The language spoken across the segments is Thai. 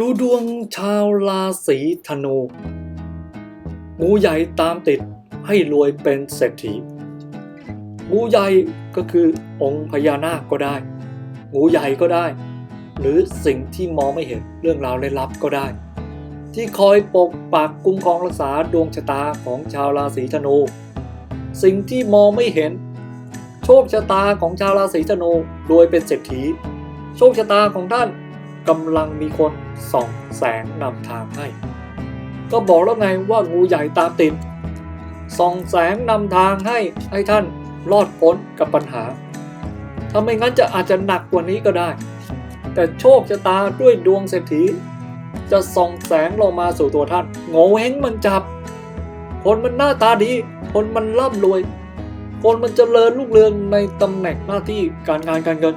ดูดวงชาวราศีธนู งูใหญ่ตามติดให้รวยเป็นเศรษฐี งูใหญ่ก็คือองค์พญานาคก็ได้ งูใหญ่ก็ได้ หรือสิ่งที่มองไม่เห็นเรื่องราวลึกลับก็ได้ ที่คอยปกปักคุ้มครองรักษาดวงชะตาของชาวราศีธนู สิ่งที่มองไม่เห็น โชคชะตาของชาวราศีธนูรวยเป็นเศรษฐี โชคชะตาของท่านกำลังมีคน ส่องแสงนำทางให้ ก็บอกแล้วไงว่างูใหญ่ตามติดส่องแสงนำทางให้ให้ท่านรอดพ้นกับปัญหา ถ้าไม่งั้นจะอาจจะหนักกว่านี้ก็ได้ แต่โชคชะตาด้วยดวงเศรษฐี จะส่องแสงลงมาสู่ตัวท่านโง่เฮงมันจับ คนมันหน้าตาดี คนมันร่ำรวย คนมันเจริญรุ่งเรืองในตำแหน่งหน้าที่การงานการเงิน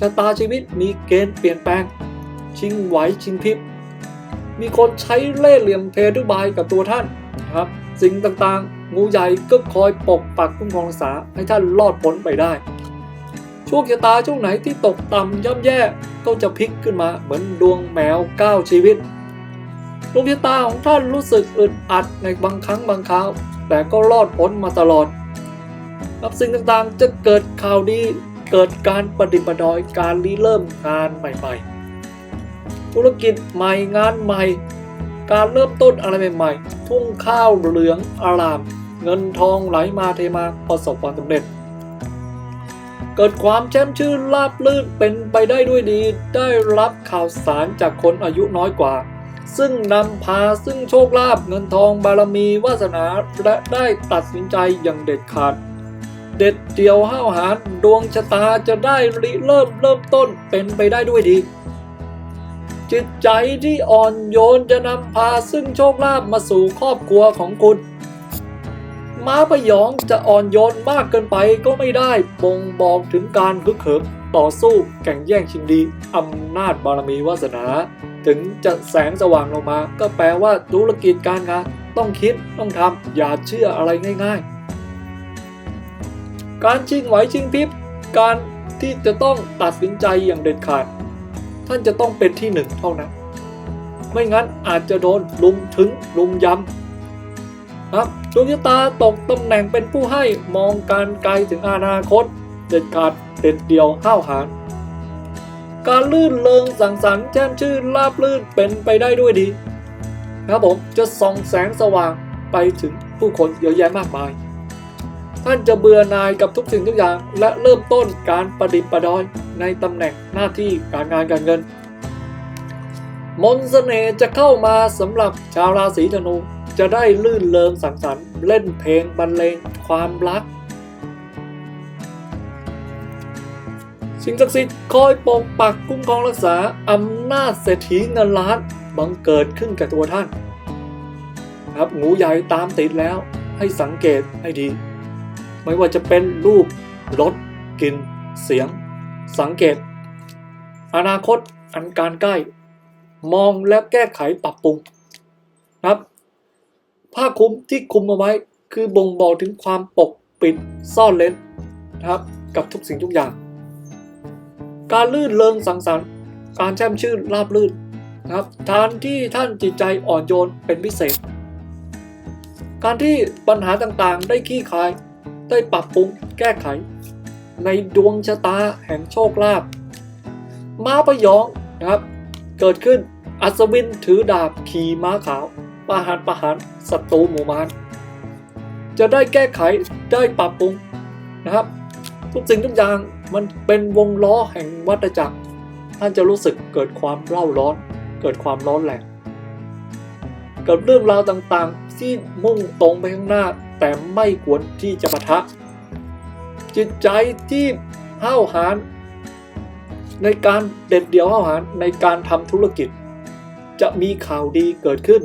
ชะตาชีวิตมีเกณฑ์เปลี่ยนแปลง ชิงไหวชิงพริบ มีคนใช้เล่ห์เหลี่ยมเพทุบายกับตัวท่านนะครับ สิ่งต่างๆ งูใหญ่ก็คอยปกปักคุ้มครองรักษาให้ท่านรอดพ้นไปได้ช่วงชะตาช่วงไหนที่ตกต่ำย่ำแย่ก็จะพลิกขึ้นมาเหมือนดวงแมวก้าวชีวิตดวงชะตาของท่านรู้สึกอึดอัดในบางครั้งบางคราว แต่ก็รอดพ้นมาตลอดครับสิ่งต่างๆจะเกิดข่าวดีเกิดการประดิษฐ์ประดอยการริเริ่มงานใหม่ ๆ ธุรกิจใหม่งานใหม่ การเริ่มต้นอะไรใหม่ๆ ทุ่งข้าวเหลืองอาราม เงินทองไหลมาเทมาประสบความสำเร็จ เกิดความแช่มชื่นราบลื่นเป็นไปได้ด้วยดี ได้รับข่าวสารจากคนอายุน้อยกว่า ซึ่งนำพาซึ่งโชคลาภเงินทองบารมีวาสนาและได้ตัดสินใจอย่างเด็ดขาดเด็ดเดี่ยวห้าวหาญดวงชะตาจะได้ริเริ่มเริ่มต้นเป็นไปได้ด้วยดี จิตใจที่อ่อนโยนจะนำพาซึ่งโชคลาภมาสู่ครอบครัวของคุณ ม้าพยองจะอ่อนโยนมากเกินไปก็ไม่ได้บ่งบอกถึงการฮึกเหิมต่อสู้แข่งแย่งชิงดีอำนาจบารมีวาสนา ถึงจะแสงสว่างลงมา ก็แปลว่าธุรกิจการงานต้องคิดต้องทำอย่าเชื่ออะไรง่าย ๆ การชิงไหวชิงพริบการที่จะต้องตัดสินใจอย่างเด็ดขาด ท่านจะต้องเป็นที่หนึ่งเท่านั้น ไม่งั้นอาจจะโดนลุมถึงลุมยำครับดวงชะตาตกตำแหน่งเป็นผู้ให้มองการไกลถึงอนาคต เด็ดขาดเด็ดเดียวห้าวหาญการลื่นเริงสังสรรค์แช่มชื่นราบลื่นเป็นไปได้ด้วยดี ครับผมจะส่องแสงสว่างไปถึงผู้คนเยอะแยะมากมาย ท่านจะเบื่อหน่ายกับทุกสิ่งทุกอย่างและเริ่มต้นการประดิษฐ์ประดอย ในตำแหน่งหน้าที่การงานการเงิน มนต์เสน่ห์จะเข้ามาสำหรับชาวราศีธนู จะได้ลื่นเริงสังสรรค์เล่นเพลงบรรเลงความรัก สิ่งศักดิ์สิทธิ์คอยปกปักคุ้มครองรักษาอำนาจเศรษฐีเงินล้านบังเกิดขึ้นกับตัวท่าน ครับงูใหญ่ตามติดแล้วให้สังเกตให้ดี ไม่ว่าจะเป็นรูปรสกลิ่นเสียง สังเกต อนาคตอันการใกล้ มองและแก้ไขปรับปรุงนะครับ ผ้าคลุมที่คลุมเอาไว้คือบ่งบอกถึงความปกปิดซ่อนเล้นนะครับ กับทุกสิ่งทุกอย่าง การลื่นเริงสังสรรค์ การแช่มชื่นราบลื่นนะครับทานที่ท่านจิตใจอ่อนโยนเป็นพิเศษ การที่ปัญหาต่างๆ ได้ขี้คาย ได้ปรับปรุงแก้ไข ในดวงชะตาแห่งโชคลาภม้าพยองนะครับ เกิดขึ้นอัศวินถือดาบขี่ม้าขาวประหารประหารศัตรูหมู่มารจะได้แก้ไขได้ปรับปรุงนะครับ ทุกสิ่งทุกอย่างมันเป็นวงล้อแห่งวัฏจักร ท่านจะรู้สึกเกิดความเร่าร้อน เกิดความร้อนแรงเกิดเรื่องราวต่างๆ ที่มุ่งตรงไปข้างหน้าแต่ไม่ควรที่จะปะทะ จิตใจที่ห้าวหาญในการเด็ดเดี่ยวห้าวหาญในการทำธุรกิจ จะมีข่าวดีเกิดขึ้น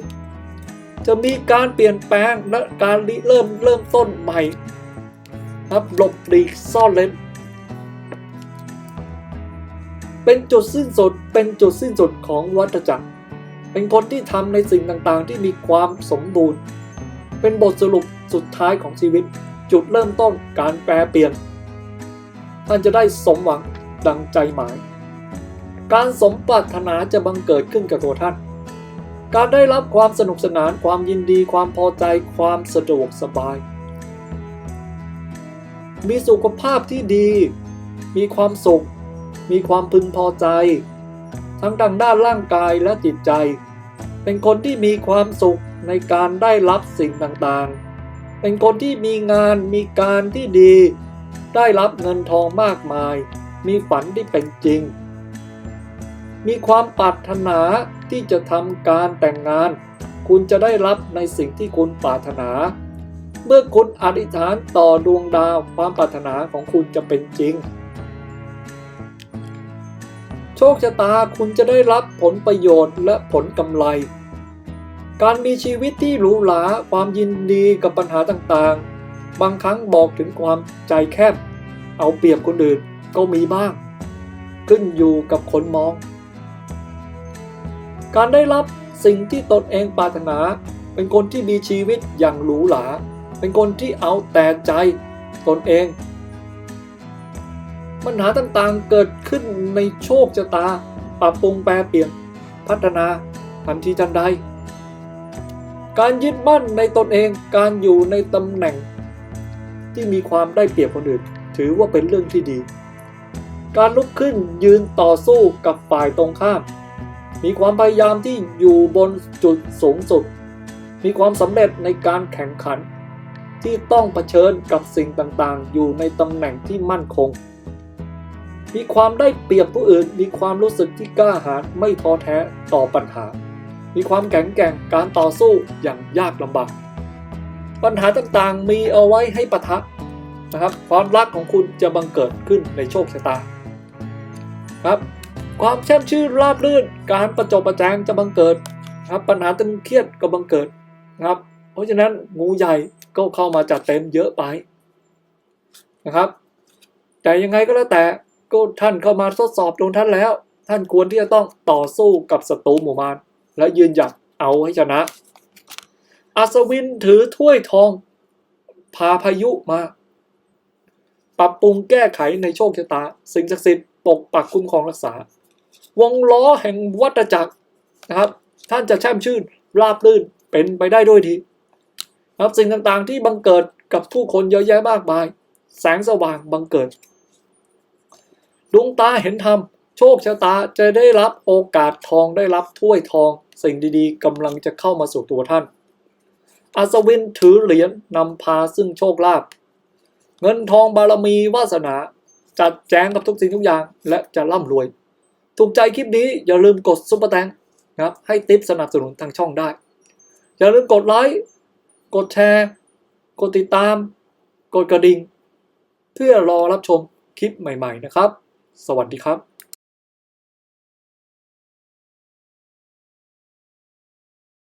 จะมีการเปลี่ยนแปลงและการเริ่มเริ่มต้นใหม่ครับหลบหลีกซ่อนเล้นเป็นจุดสิ้นสุดเป็นจุดสิ้นสุดของวัฏจักร เป็นคนที่ทำในสิ่งต่างๆ ที่มีความสมบูรณ์ เป็นบทสรุปสุดท้ายของชีวิต จุดเริ่มต้นการแปลเปลี่ยน ท่านจะได้สมหวังดังใจหมาย การสมปรารถนาจะบังเกิดขึ้นกับตัวท่าน การได้รับความสนุกสนานความยินดีความพอใจความสะดวกสบาย มีสุขภาพที่ดี มีความสุข มีความพึงพอใจ ทั้งทางด้านร่างกายและจิตใจ เป็นคนที่มีความสุขในการได้รับสิ่งต่างๆ เป็นคนที่มีงานมีการที่ดี ได้รับเงินทองมากมาย มีฝันที่เป็นจริง มีความปรารถนาที่จะทำการแต่งงาน คุณจะได้รับในสิ่งที่คุณปรารถนา เมื่อคุณอธิษฐานต่อดวงดาวความปรารถนาของคุณจะเป็นจริง โชคชะตาคุณจะได้รับผลประโยชน์และผลกำไร การมีชีวิตที่หรูหราความยินดีกับปัญหาต่างๆ บางครั้งบอกถึงความใจแคบ เอาเปรียบคนอื่นก็มีบ้าง ขึ้นอยู่กับคนมอง การได้รับสิ่งที่ตนเองปรารถนา เป็นคนที่มีชีวิตอย่างหรูหราเป็นคนที่เอาแต่ใจตนเอง ปัญหาต่างๆเกิดขึ้นในโชคชะตา ปรับปรุงแปรเปลี่ยน พัฒนาทันทีทันใด การยึดมั่นในตนเองการอยู่ในตำแหน่ง ที่มีความได้เปรียบคนอื่น ถือว่าเป็นเรื่องที่ดี การลุกขึ้นยืนต่อสู้กับฝ่ายตรงข้าม มีความพยายามที่อยู่บนจุดสูงสุด มีความสำเร็จในการแข่งขัน ที่ต้องเผชิญกับสิ่งต่างๆ อยู่ในตำแหน่งที่มั่นคง มีความได้เปรียบผู้อื่น มีความรู้สึกที่กล้าหาญไม่ท้อแท้ต่อปัญหา มีความแข็งแกร่งการต่อสู้อย่างยากลำบากปัญหาต่างๆมีเอาไว้ให้ปะทะนะครับ ความรักของคุณจะบังเกิดขึ้นในโชคชะตาครับความแช่มชื่นราบรื่น การประจบประแจงจะบังเกิดครับปัญหาตึงเครียดก็บังเกิดนะครับ เพราะฉะนั้นงูใหญ่ก็เข้ามาจัดเต็มเยอะไปนะครับ แต่ยังไงก็แล้วแต่ก็ท่านเข้ามาทดสอบดวงท่านแล้ว ท่านควรที่จะต้องต่อสู้กับศัตรูหมู่มาร และยืนหยัดเอาให้ชนะ อัศวินถือถ้วยทอง พาพายุมา ปรับปรุงแก้ไขในโชคชะตา สิ่งศักดิ์สิทธิ์ปกปักคุ้มครองรักษา วงล้อแห่งวัฏจักรนะครับ ท่านจะแช่มชื่นราบรื่นเป็นไปได้ด้วยดีนะครับสิ่งต่างๆที่บังเกิดกับผู้คนเยอะแยะมากมาย แสงสว่างบังเกิด ดวงตาเห็นธรรม โชคชะตาจะได้รับโอกาสทองได้รับถ้วยทอง สิ่งดีๆกำลังจะเข้ามาสู่ตัวท่าน อัศวินถือเหรียญนำพาซึ่งโชคลาภเงินทองบารมีวาสนา จัดแจงกับทุกสิ่งทุกอย่างและจะร่ำรวย ถูกใจคลิปนี้อย่าลืมกดซุปเปอร์แตงนะครับให้ติปสนับสนุนทางช่องได้ อย่าลืมกดไลค์กดแชร์ กดติดตาม กดกระดิ่ง เพื่อรอรับชมคลิปใหม่ ๆ นะครับ สวัสดีครับ